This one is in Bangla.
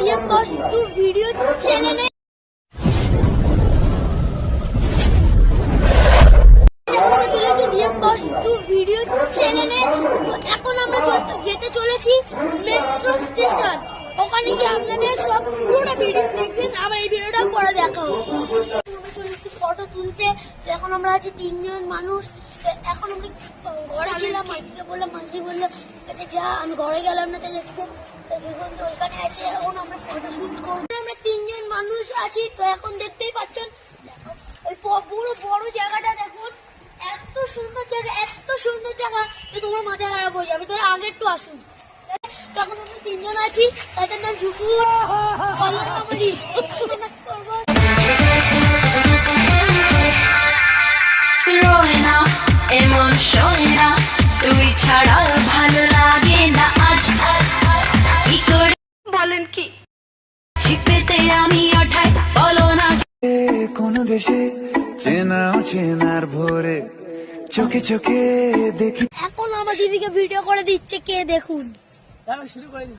ডিএম বস টু ভিডিও চ্যানেলে আমরা ডিএম বস টু ভিডিও চ্যানেলে এখন আমরা যেতে চলেছি মেট্রো স্টেশন ওখানে গিয়ে আপনাদের সব পুরো ভিডিও দেখবেন। আবার এই ভিডিওটা পরে দেখা হচ্ছে আমরা চলে ফটো তুলতে। এখন আমরা আছি তিনজন মানুষ। এখন আমরা ঘরে ছিলাম। মাঝিকে বললাম মাঝি বলল আচ্ছা যা, আমি ঘরে গেলাম না তাই আজকে ওইখানে আছে আছি তো এখন দেখতেই পাচ্ছেন ওই পুরো বড় জায়গাটা দেখুন এত সুন্দর জায়গা এত সুন্দর জায়গা যে তোমার মাথা খারাপ হয়ে যাবে। তোরা আগে একটু আসুন। তখন আমরা তিনজন আছি তাদের নাম না এমন শোয় না তুই ছাড়া ভালো লাগে না আজ। কি করে বলেন কি? ছিপেতে আমি দেশে চেনা চেনার ভোরে চোখে চোখে দেখি এখন আমার দিদিকে ভিডিও করে দিচ্ছে কে দেখুন।